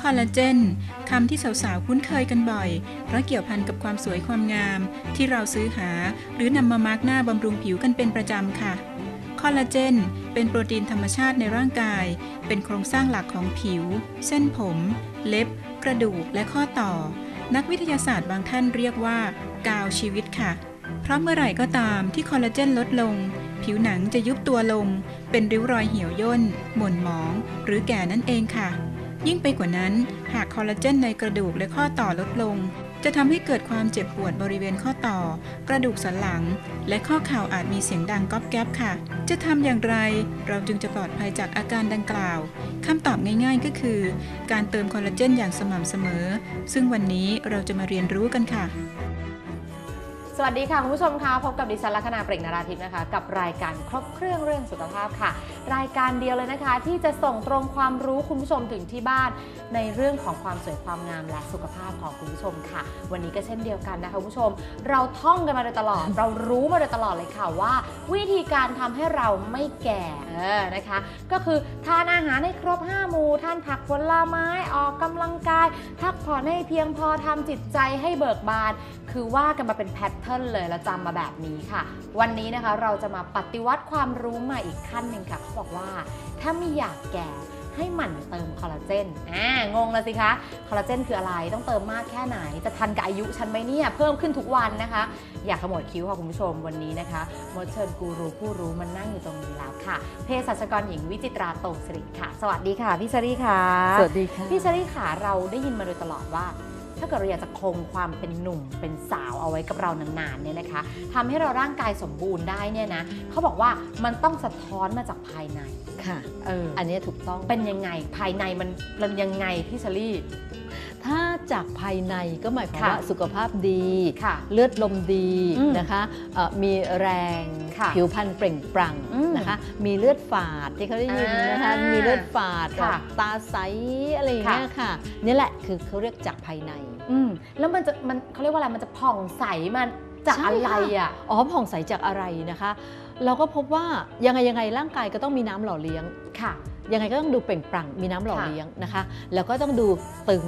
คอลลาเจนคำที่สาวๆ คุ้นเคยกันบ่อย เพราะเกี่ยวพันกับความสวยความงาม ที่เราซื้อหา หรือนำมามาร์กหน้าบำรุงผิวกันเป็นประจำค่ะ คอลลาเจน เป็นโปรตีนธรรมชาติในร่างกาย เป็นโครงสร้างหลักของผิว เส้นผม เล็บ กระดูก และข้อต่อ นักวิทยาศาสตร์บางท่านเรียกว่า กาวชีวิตค่ะ เพราะเมื่อไหร่ก็ตามที่คอลลาเจนลดลง ผิวหนังจะยุบตัวลง เป็นริ้วรอยเหี่ยวย่น หม่นหมอง หรือแก่นั่นเองค่ะ ยิ่งไปกว่านั้น หากคอลลาเจนในกระดูกและข้อต่อลดลง จะทำให้เกิดความเจ็บปวดบริเวณข้อต่อ กระดูกสันหลัง และข้อเข่าอาจมีเสียงดังก๊อบแก๊บค่ะ จะทำอย่างไร เราจึงจะปลอดภัยจากอาการดังกล่าวคำตอบง่ายๆก็คือ การเติมคอลลาเจนอย่างสม่ำเสมอ ซึ่งวันนี้เราจะมาเรียนรู้กันค่ะ สวัสดีค่ะ คุณผู้ชมคะพบกับดิฉันลัคนาเปล่งนาราทิพย์นะคะ กับรายการครบเครื่องเรื่องสุขภาพค่ะ รายการเดียวเลยนะคะ ที่จะส่งตรงความรู้คุณผู้ชมถึงที่บ้าน ในเรื่องของความสวยความงามและสุขภาพของคุณผู้ชมค่ะ วันนี้ก็เช่นเดียวกันนะคะคุณผู้ชม เราท่องกันมาโดยตลอด เรารู้มาโดยตลอดเลยค่ะว่า วิธีการทำให้เราไม่แก่เออนะคะ ก็คือทานอาหารให้ครบ5หมู่ทานผักผลไม้ออกกำลังกายพักผ่อนให้เพียงพอทำจิตใจให้เบิกบาน คือว่ากันมาเป็นแพทเทิร์นเลยแล้วจำมาแบบนี้ค่ะ วันนี้นะคะเราจะมาปฏิวัติความรู้ใหม่อีกขั้นหนึ่งค่ะเขาบอกว่า ถ้าไม่อยากแก่ให้หมั่นเติมคอลลาเจน อ่า งงแล้วสิคะ คอลลาเจนคืออะไร ต้องเติมมากแค่ไหน จะทันกับอายุฉันไหมเนี่ย เพิ่มขึ้นทุกวันนะคะ อยากขมวดคิ้วค่ะคุณผู้ชมวันนี้นะคะมดเชิญกูรูผู้รู้มันนั่งอยู่ตรงนี้แล้วค่ะ เภสัชกรหญิงวิจิตราโตงสิริค่ะ สวัสดีค่ะพี่ชรีค่ะ สวัสดีค่ะ พี่เชอรี่ค่ะ เราได้ยินมาโดยตลอดว่า ถ้าเกิดเราอยากจะคงความเป็นหนุ่มเป็นสาวเอาไว้กับเรานานๆเนี่ยนะคะทำให้เราร่างกายสมบูรณ์ได้เนี่ยนะเขาบอกว่ามันต้องสะท้อนมาจากภายในค่ะเอออันนี้ถูกต้องเป็นยังไงภายในมันมันยังไงพี่เชอรี่ ถ้าจากภายในก็หมายความค่ะว่าสุขภาพดีค่ะเลือดลมดีอืมนะคะเอ่อมีแรงค่ะผิวพรรณเปล่งปลั่งอืมนะคะมีเลือดฝาดที่เขาได้ยินนะคะอ่ามีมีเลือดฝาดค่ะตาใสอะไรอย่างเงี้ยค่ะนี่แหละคือเขาเรียกจากภายในอืมแล้วมันจะมันเขาเรียกว่าอะไรมันจะผ่องใสมันจากใช่อะไรค่ะอะอ๋อผ่องใสจากอะไรนะคะ เราก็พบว่ายังไงยังไงร่างกายก็ต้องมีน้ำหล่อเลี้ยงค่ะยังไงก็ต้องดูเปล่งปลั่งมีน้ำหล่อค่ะเลี้ยงนะคะ แล้วก็ต้องดูตึง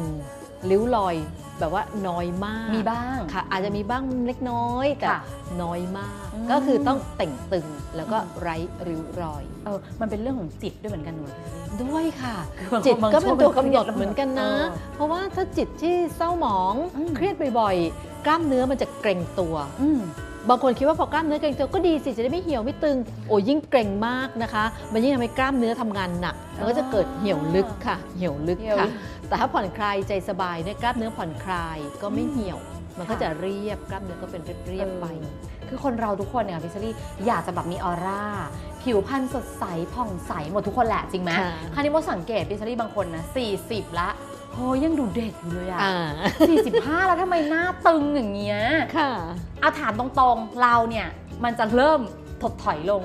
ริ้วรอยแบบว่าน้อยมากมีบ้างค่ะ อาจจะมีบ้างเล็กน้อยแต่ค่ะน้อยมากอืมก็คือต้องเต่งตึงแล้วก็อืมไร้ริ้วรอยเออมันเป็นเรื่องของจิตด้วยเหมือนกันหนูด้วยค่ะคือบางจิตบางก็เป็นช่วงตัวกำหนดมันเครียดเหมือนกันนะเออเพราะว่าถ้าจิตที่เศร้าหมองอืมเครียดบ่อยๆ กล้ามเนื้อมันจะเกร็งตัวอืม บางคนคิดว่าพอกล้ามเนื้อเกร็งตัวก็ดีสิจะได้ไม่เหี่ยวไม่ตึง โอ้ยิ่งเกร็งมากนะคะ มันยิ่งทำให้กล้ามเนื้อทำงานหนักมันก็จะเกิดเหี่ยวลึกค่ะ เหี่ยวลึกเหี่ยวค่ะ แต่ถ้าผ่อนคลายใจสบายเนี่ยกล้ามเนื้อผ่อนคลายก็ไม่เหี่ยว มันก็ค่ะจะเรียบกล้ามเนื้อก็เป็นเรียบๆไปเออคือคนเราทุกคนเนี่ยพี่เชอรี่อยากจะแบบมีออร่าผิวพรรณสดใสผ่องใสหมดทุกคนแหละจริงไหมค่ะคราวนี้โมสังเกตพี่เชอรี่บางคนนะ40ละ โหยังดูเด็กอยู่เลยอะอ่า45แล้วทำไมหน้าตึงอย่างเงี้ย ค่ะเอาถามตรงๆ เราเนี่ย มันจะเริ่มถดถอยลง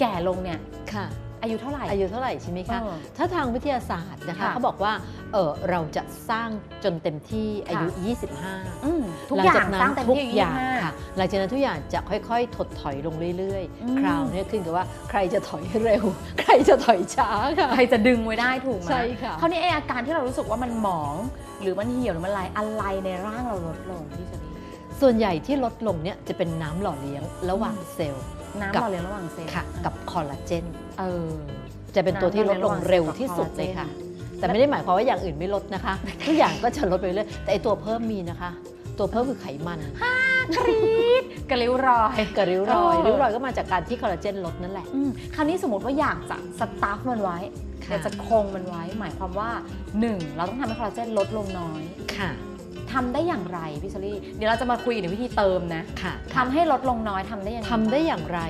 แก่ลงเนี่ย ค่ะ อายุเท่าไหร่ อายุเท่าไหร่ใช่ไหมคะเออถ้าทางวิทยาศาสตร์นะคะค่ะเขาบอกว่า เออเราจะสร้างจนเต็มที่อายุค่ะ25อืมทุกหลัอย่างจากนั้สร้างนเต็มทุกที่อายุอย่าง25ค่ะ หลังจากนั้นทุกอย่างจะค่อยๆ ถดถอยลงเรื่อยอืมๆคราวเนี้ขึ้นกับว่าใครจะถอยเร็ว ใครจะถอยช้าค่ะใครจะดึงไว้ได้ถูกไหมใช่ค่ะคราวนี้ไออาการที่เรารู้สึกว่ามันหมอง หรือมันเหี่ยวหรือมันอะไรอะไรในร่างเราลดลงพี่เชอรี่ส่วนใหญ่ที่ลดลงเนี่ยจะเป็นน้ำหล่อเลี้ยงระหว่างอืมเซลล์น้ำกับหล่อเลี้ยงระหว่างเซลล์ค่ะกับคอลลาเจนเออจะเป็นตัวที่ลดลงเร็วที่สุดน้ำหล่อเลเลี้ยยงค่ะ แต่ไม่ได้หมายความว่าอย่างอื่นไม่ลดนะคะ ทุกอย่างก็จะลดไปเรื่อยแต่ไอตัวเพิ่มมีนะคะ ตัวเพิ่มคือไขมันกรี๊ดกระลิ้วรอยกับริ้วรอยเออ ริ้วรอยก็มาจากการที่คอลลาเจนลดนั่นแหละ อืมคราวนี้สมมติว่าอยากจะสตาร์ฟมันไว้ค่ะ อยากจะคงมันไว้ หมายความว่า 1. เราต้องทำให้คอลลาเจนลดลงน้อย ค่ะ ทำได้อย่างไรพี่เชอรี่เดี๋ยวเราจะมาคุยกันในวิธีเติมนะค่ะทำให้ลดลงน้อยทำได้ยังไงทำได้อย่างไร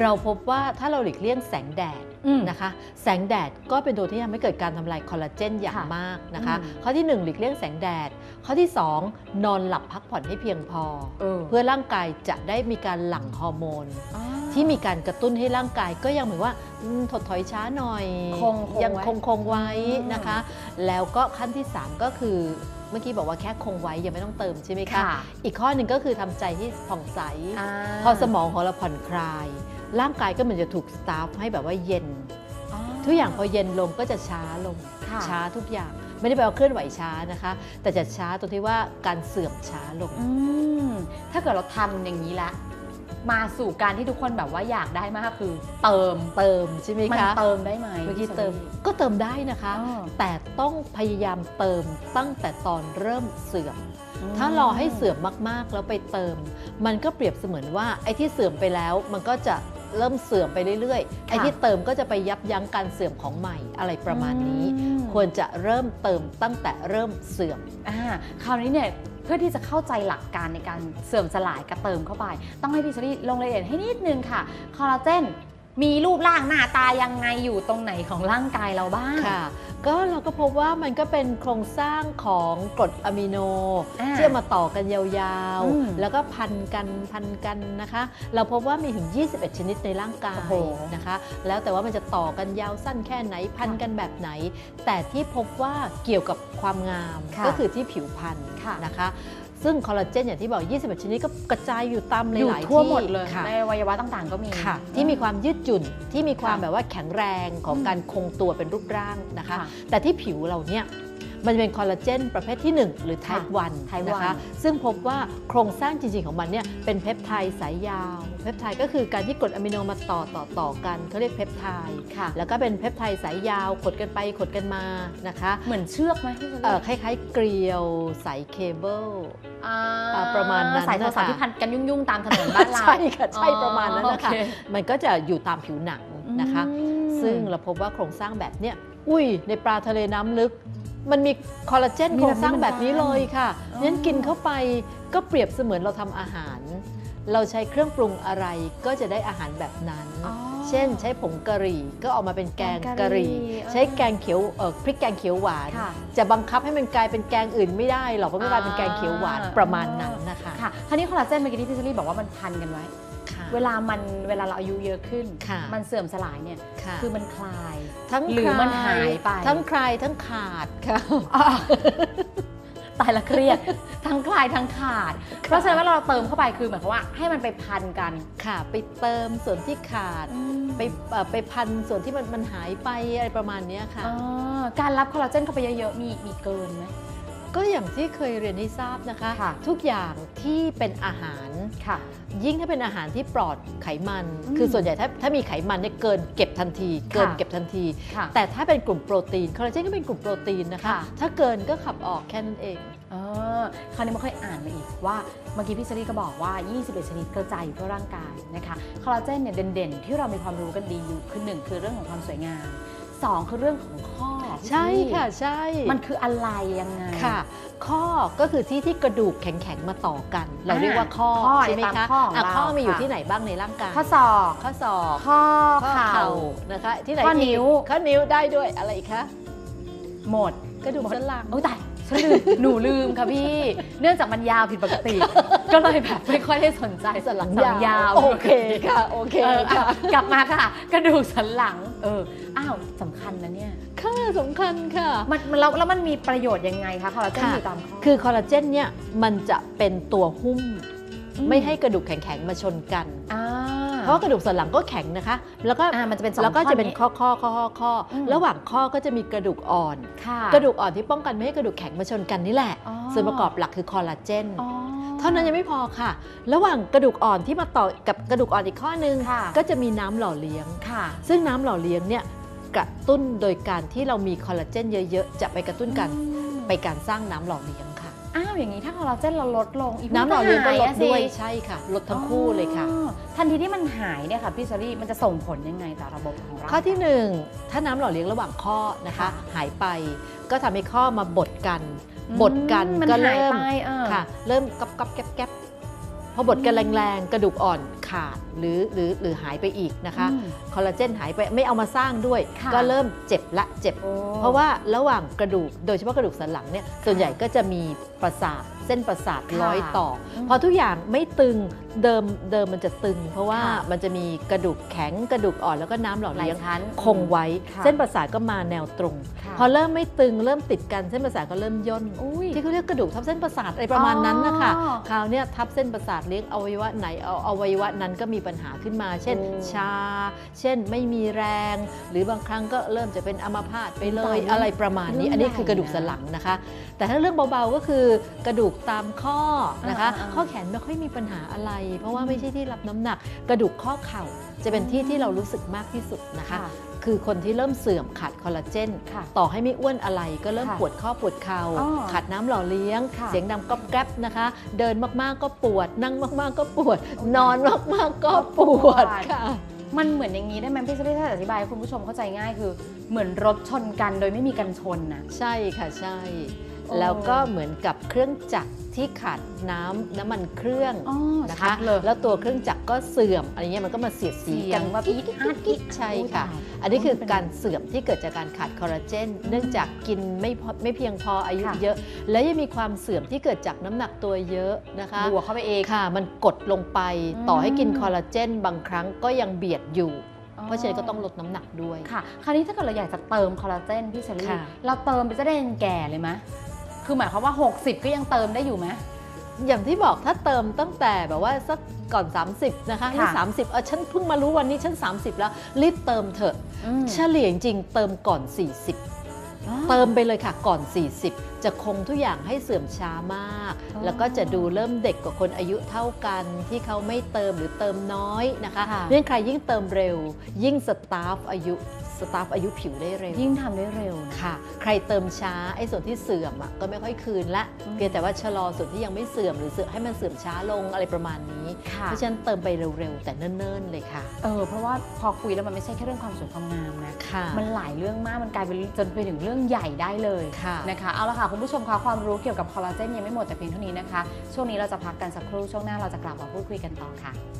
เราพบว่าถ้าเราหลีกเลี่ยงแสงแดดอืม นะคะ แสงแดดก็เป็นตัวที่ทำให้เกิดการทำลายคอลลาเจนอย่างค่ะมากนะคะ อืม ข้อที่1หลีกเลี่ยงแสงแดด ข้อที่2นอนหลับพักผ่อนให้เพียงพอ เออเพื่อร่างกายจะได้มีการหลั่งฮอร์โมนอ๋อที่มีการกระตุ้นให้ร่างกายก็ยังเหมือนว่าอืมถดถอยช้าหน่อย คงคงยังไว้คงคงไว้อืมนะคะ แล้วก็ขั้นที่ 3 ก็คือ เมื่อกี้บอกว่าแค่คงไว้ยังไม่ต้องเติมใช่ไหมคะค่ะอีกข้อหนึ่งก็คือทำใจที่ผ่องใสาพอสมองของเราผ่อนคลาย ร่างกายก็เหมือนจะถูกสตาฟให้แบบว่าเย็นอ๋อทุกอย่างพอเย็นลงก็จะช้าลงค่ะช้าทุกอย่างไม่ได้แปลว่าเคลื่อนไหวช้านะคะ แต่จะช้าตรงที่ว่าการเสื่อมช้าลงอืมถ้าเกิดเราทำอย่างนี้ละ มาสู่การที่ทุกคนแบบว่าอยากได้มากคือ เติมเติมใช่ไหมมันคะเติมได้ไหมเมื่อกี้เติมก็เติมได้นะคะอ๋อแต่ต้องพยายามเติมตั้งแต่ตอนเริ่มเสื่อม ถ้ารอให้เสื่อมมากๆแล้วไปเติม มันก็เปรียบเสมือนว่าไอ้ที่เสื่อมไปแล้วมันก็จะเริ่มเสื่อมไปเรื่อยๆ ไอ้ที่เติมก็จะไปยับยั้งการเสื่อมของใหม่อะไรประมาณนี้อืมควรจะเริ่มเติมตั้งแต่เริ่มเสื่อม อ่า คราวนี้เนี่ยเพื่อที่จะเข้าใจหลักการในการเสื่อมสลายกระเติมเข้าไป ต้องให้พี่เชอรี่ลงรายละเอียดให้นิดนึงค่ะคอลลาเจน มีรูปร่างหน้าตายังไงอยู่ตรงไหนของร่างกายเราบ้าง ค่ะ ก็เราก็พบว่ามันก็เป็นโครงสร้างของกรดอะมิโนอ่าที่เอามาต่อกันยาวอืม ๆ แล้วก็พันกันพันกันนะคะ เราพบว่ามีถึง 21 ชนิดในร่างกาโอ้ยโห นะคะ แล้วแต่ว่ามันจะต่อกันยาวสั้นแค่ไหนพันกันแบบไหน แต่ที่พบว่าเกี่ยวกับความงามค่ะก็คือที่ผิวพรรณค่ะ นะคะ ซึ่งคอลลาเจนอย่างที่บอก21ชนิดก็กระจายอยู่ตามหอยู่ลายๆที่ทั่วหมดเลยค่ะในอวัยวะต่างๆ ก็มีค่ะ ที่มีความยืดหยุ่นที่มีความค่ะแบบว่าแข็งแรงของอืมการคงตัวเป็นรูปร่างนะคะค่ะแต่ที่ผิวเราเนี่ย มันจะเป็นคอลลาเจนประเภทที่ 1 หรือ type ค่ะ1 type นะคะ1ซึ่งพบว่าโครงสร้างจริง ๆ ของมันเนี่ยเป็นเพปไทด์สายยาว เพปไทด์ก็คือการที่กรดอะมิโนมาต่อต่อต่อกันเขาเรียกเพปไทด์ค่ะแล้วก็เป็นเพปไทด์สายยาวขดกันไปขดกันมานะคะเหมือนเชือกไหมพี่เชอเอ่อรี่คล้ายๆเกลียวสายเคเบิลอ่าอ่าประมาณนั้นสายโทรศัพท์นะคะที่พันกันยุ่งๆ ตามถนนบ้านเราใช่ค่ะใช่ประมาณนั้นนะคะอ๋อโอเคมันก็จะอยู่ตามผิวหนังนะคะอืมซึ่งเราพบว่าโครงสร้างแบบเนี้ยอุ้ยในปลาทะเลน้ำลึก มันมีคอลลาเจนมีโครแบบงสร้างแบบนี้นี้เหมือนกันเลยค่ะอ๋องั้นกินเข้าไปก็เปรียบเสมือนเราทำอาหาร เราใช้เครื่องปรุงอะไรก็จะได้อาหารแบบนั้นอ๋อเช่น ใช้ผงกะหรี่ก็ออกมาเป็นแกงแกงกะกะหหรี่รี่เออใช้แกงเขียวเอ่อพริกแกงเขียวหวานค่ะจะบังคับให้มันกลายเป็นแกงอื่นไม่ได้หรอกเพราะมันกลายเป็นแกงเขียวหวานอ่าประมาณนั้นนะคะค่ะคราวนี้คอลลาเจนเมื่อกี้ที่พี่เชอรี่บอกว่ามันพันกันไว้ค่ะ เวลามันเวลาเราอายุเยอะขึ้นค่ะมันเสื่อมสลายเนี่ยค่ะคือมันคลาย ทั้งหรือมันหายไป ทั้งคลายทั้งขาดค่ะตายละเครียด ทั้งคลายทั้งขาด เพราะฉะนั้นเวลาเราเติมเข้าไปคือหมายความว่าให้มันไปพันกันค่ะ ไปเติมส่วนที่ขาด ไปเอ่อไปพันส่วนที่มันมันหายไปอะไรประมาณเนี้ยค่ะอ่าการรับคอลลาเจนเข้าไปเยอะๆมีมีเกินไหม ก็อย่างที่เคยเรียนให้ทราบนะคะค่ะทุกอย่างที่เป็นอาหารค่ะ ยิ่งถ้าเป็นอาหารที่ปลอดไขมันอืมคือส่วนใหญ่ถ้าถ้ามีไขมันเนี่ยเกินเก็บทันที เกินเก็บทันทีค่ะแต่ถ้าเป็นกลุ่มโปรตีนคอลลาเจนก็เป็นกลุ่มโปรตีนนะคะค่ะถ้าเกินก็ขับออกแค่นั้นเองเออคราวนี้มาค่อยอ่านมาอีกว่าเมื่อกี้พี่เชอรี่ก็บอกว่า 21 ชนิดกระจายอยู่ทั่วร่างกายนะคะคอลลาเจนเนี่ยเด่นๆ ที่เรามีความรู้กันดีอยู่คือหนึ่งคือเรื่องของความสวยงามสองคือเรื่องของข้อพี่เชอ ใช่รี่ค่ะใช่ มันคืออะไรยังไงค่ะ ข้อก็คือที่ที่กระดูกแข็งๆมาต่อกัน เราเรียกว่าข้อข้อใช่ไหมตามคะข้อของอะเราข้อมีอยู่ค่ะที่ไหนบ้างในร่างกายข้อศอกข้อศอกข้อข้อเข่าเข่านะคะที่ไหนข้ออีกนิ้วข้อนิ้วได้ด้วยอะไรอีกคะหมดกระดูกสันหลังโอ้ยตายฉันลืมหนูลืมค่ะพี่ เนื่องจากมันยาวผิดปกติ ก็เลยแบบไม่ค่อยได้สนใจสันหลังสันยาว โอเคค่ะ โอเคเออค่ะอะ กลับมาค่ะ กระดูกสันหลัง เออ อ้าวสำคัญนะเนี่ย ค่ะสำคัญค่ะ มันมันแล้วแล้วมันมีประโยชน์ยังไงคะคอลลาเจนค่ะ อยู่ตามข้อ คือคอลลาเจนเนี่ยมันจะเป็นตัวหุ้ม อืม ไม่ให้กระดูกแข็งๆมาชนกัน อ่าเพราะว่ากระดูกสันหลังก็แข็งนะคะ แล้วก็อ่ามันจะเป็นสองแล้วก็จะเป็นนี้ข้อข้อข้อข้อข้ออม ระหว่างข้อก็จะมีกระดูกอ่อน ค่ะกระดูกอ่อนที่ป้องกันไม่ให้กระดูกแข็งมาชนกันนี่แหละ อ๋อส่วนประกอบหลักคือคอลลาเจน อ๋อ เท่านั้นยังไม่พอค่ะ ระหว่างกระดูกอ่อนที่มาต่อกับกระดูกอ่อนอีกข้อนึง ค่ะ ก็จะมีน้ำหล่อเลี้ยง ค่ะ ซึ่งน้ำหล่อเลี้ยงเนี่ย กระตุ้นโดยการที่เรามีคอลลาเจนเยอะๆ จะไปกระตุ้นกันอืมไปการสร้างน้ำหล่อเลี้ยงค่ะ อ้าวอย่างนี้ถ้าคอลลาเจนเราลดลงอีพวน้ำหล่อเลี้ยงก็ลดหาอะสิด้วยใช่ค่ะ ลดทั้งคู่เลยค่ะอ๋อทันทีที่มันหายเนี่ยค่ะพี่เชอรี่มันจะส่งผลยังไงต่อระบบของเราข้อที่หนึ่งถ้าน้ำหล่อเลี้ยงระหว่างข้อนะคะค่ะหายไปก็ทำให้ข้อมาบดกันอืมบดกันมันก็หายเริ่มไปเออค่ะ เริ่มก๊อบก๊อบแก๊บแก๊บพอบดกันแรงๆกระดูกอ่อนขาดหรือหรือหรือหายไปอีกนะคะอืมคอลลาเจนหายไปไม่เอามาสร้างด้วยค่ะก็เริ่มเจ็บละเจ็บโอ้เพราะว่าระหว่างกระดูกโดยเฉพาะกระดูกสันหลังเนี่ยส่วนใหญ่ก็จะมีประสาทเส้นประสาทค่ะร้อยต่ออมพอทุกอย่างไม่ตึงเดิมเดิมมันจะตึง เพราะว่าค่ะมันจะมีกระดูกแข็งกระดูกอ่อนแล้วก็น้ำหล่อหลายเลี้ยงชั้นคงไว้ค่ะเส้นประสาทก็มาแนวตรงค่ะพอเริ่มไม่ตึงเริ่มติดกันเส้นประสาทก็เริ่มย่นอุ้ยที่เขาเรียกกระดูกทับเส้นประสาทอะไรประมาณนั้นนะคะอ๋อคราวเนี้ยทับเส้นประสาทเลี้ยงอวัยวะไหนเอาอวัยวะนั้นก็มีปัญหาขึ้นมา เช่นโอ้ชา เช่นไม่มีแรง หรือบางครั้งก็เริ่มจะเป็นอัมาพาตไปเลยตายแล้วอะไรประมาณนี้เรื่องอันนี้คือกระดูกใหญ่สันะนหลังนะคะ แต่ถ้าเรื่องเบาๆก็คือกระดูกตามข้อนะคะอ่าๆๆข้อแขนไม่ค่อยมีปัญหาอะไร เพราะว่าไม่ใช่ที่รับน้ำหนัก กระดูกข้อเข่าจะเป็นที่ที่เรารู้สึกมากที่สุดนะคะ ค่ะคือคนที่เริ่มเสื่อมขาดคอลลาเจนค่ะต่อให้ไม่อ้วนอะไรก็เริ่มค่ะปวดข้อปวดเข่าอ๋อขาดน้ำหล่อเลี้ยงค่ะเสียงดังก๊อบแก๊บนะคะ เดินมากๆก็ปวด นั่งมากๆก็ปวด นอนมากๆก็ปวดค่ะมันเหมือนอย่างนี้ได้ไหมพี่เชอรี่ถ้าอธิบายให้คุณผู้ชมเข้าใจง่ายคือ เหมือนรถชนกันโดยไม่มีกันชนนะใช่ค่ะใช่โอ้ แล้วก็เหมือนกับเครื่องจักรที่ขาดน้ำน้ำมันเครื่องอ๋อนะชัคะดเลยแล้วตัวเครื่องจักรก็เสื่อมอะไรเงี้ยมันก็มาเสียดสีเสียกังนแบบกิ๊กอี๊ดกิ๊กกิ๊กใช่ค่ะ อันนี้คือการเสื่อมที่เกิดจากการขาดคอลลาเจน เนื่องจากกินไม่พอไม่เพียงพออายุค่ะเยอะ และยังมีความเสื่อมที่เกิดจากน้ำหนักตัวเยอะนะคะบวกเข้าไปเองค่ะ มันกดลงไปอืมต่อให้กินคอลลาเจน บางครั้งก็ยังเบียดอยู่เพราะฉะนั้นก็ต้องลดน้ำหนักด้วยค่ะ คราวนี้ถ้าเกิดเราอยากจะเติมคอลลาเจนพี่เชอรี่ค่ะเราเติมไปจะได้ยันแก่เลยไหม คือหมายความว่า 60 ก็ยังเติมได้อยู่ไหม อย่างที่บอกถ้าเติมตั้งแต่แบบว่าสักก่อน 30 นะคะนี่ค่ะสามสิบเออฉันเพิ่งมารู้วันนี้ฉัน 30 แล้ว รีบเติมเถอะ อืม เฉลี่ยจริงๆเติมก่อน 40 เติมไปเลยค่ะก่อน 40 จะคงทุกอย่างให้เสื่อมช้ามาก อ๋อแล้วก็จะดูเริ่มเด็กกว่าคนอายุเท่ากันที่เขาไม่เติมหรือเติมน้อยนะคะค่ะเรื่องใครยิ่งเติมเร็ว ยิ่งสตาฟอายุ สตาฟอายุผิวได้เร็ว ยิ่งทำได้เร็วนะค่ะ ใครเติมช้าไอ้ส่วนที่เสื่อมอะก็ไม่ค่อยคืนละอืมเพียงแต่ว่าชะลอส่วนที่ยังไม่เสื่อมหรือเสื่อมให้มันเสื่อมช้าลงอะไรประมาณนี้ค่ะเพราะฉะนั้นเติมไปเร็วๆ แต่เนิ่นๆเลยค่ะ เออเพราะว่าพอคุยแล้วมันไม่ใช่แค่เรื่องความสวยความงามนะค่ะมันหลายเรื่องมากมันกลายเป็นจนไปถึงเรื่องใหญ่ได้เลยค่ะนะคะเอาละค่ะคุณผู้ชมคะความรู้เกี่ยวกับคอลลาเจนยังไม่หมดแต่เพียงเท่านี้นะคะช่วงนี้เราจะพักกันสักครู่ช่วงหน้าเราจะกลับมาพูดคุยกันต่อค่ะ